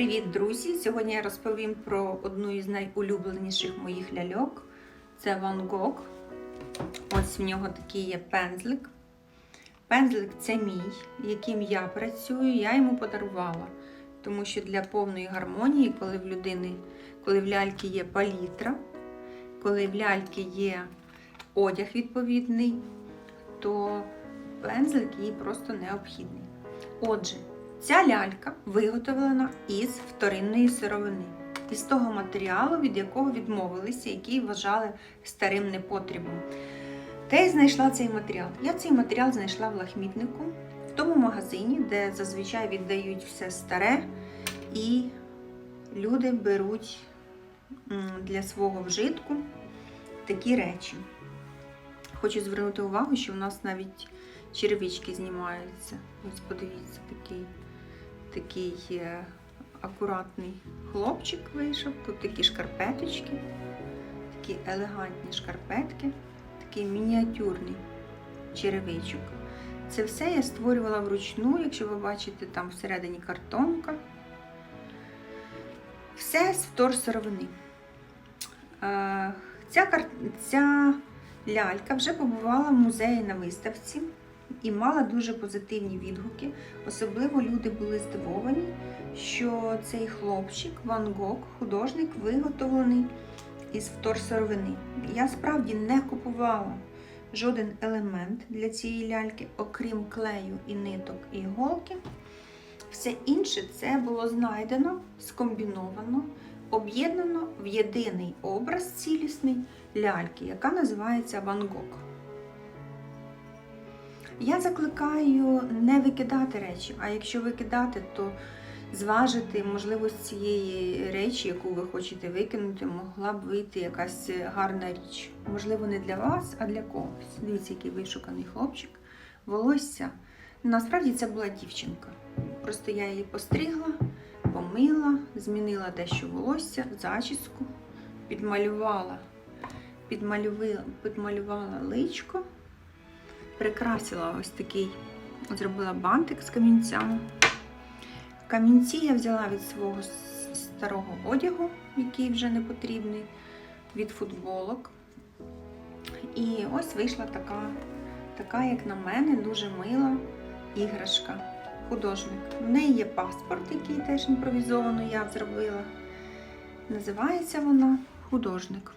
Привіт, друзі! Сьогодні я розповім про одну із найулюбленіших моїх ляльок. Це Ван Гог. Ось в нього такий є пензлик. Пензлик це мій, яким я працюю, я йому подарувала. Тому що для повної гармонії, коли в людини, коли в ляльки є палітра, коли в ляльки є одяг відповідний, то пензлик їй просто необхідний. Отже, ця лялька виготовлена із вторинної сировини, із того матеріалу, від якого відмовилися, який вважали старим непотрібом. Та й знайшла цей матеріал. Я цей матеріал знайшла в лахмітнику, в тому магазині, де зазвичай віддають все старе, і люди беруть для свого вжитку такі речі. Хочу звернути увагу, що в нас навіть черевички знімаються. Ось подивіться, такий, такий е, акуратний хлопчик вийшов. Тут такі шкарпеточки, такі елегантні шкарпетки, такий мініатюрний черевичок. Це все я створювала вручну, якщо ви бачите, там всередині картонка. Все з вторсировини. Е, Ця, ця лялька вже побувала в музеї на виставці і мала дуже позитивні відгуки. Особливо люди були здивовані, що цей хлопчик Ван Гог, художник, виготовлений із вторсировини. Я справді не купувала жоден елемент для цієї ляльки, окрім клею і ниток і іголки. Все інше це було знайдено, скомбіновано, об'єднано в єдиний образ цілісний ляльки, яка називається Ван Гог. Я закликаю не викидати речі, а якщо викидати, то зважити можливість цієї речі, яку ви хочете викинути, могла б вийти якась гарна річ. Можливо, не для вас, а для когось. Дивіться, який вишуканий хлопчик. Волосся. Насправді це була дівчинка. Просто я її постригла, помила, змінила дещо волосся, зачіску, підмалювала, підмалювала, підмалювала личко прикрасила ось такий, зробила бантик з камінцями. Камінці я взяла від свого старого одягу, який вже не потрібний, від футболок. І ось вийшла така, така, як на мене, дуже мила іграшка. Художник. В неї є паспорт, який теж імпровізовано я зробила. Називається вона художник.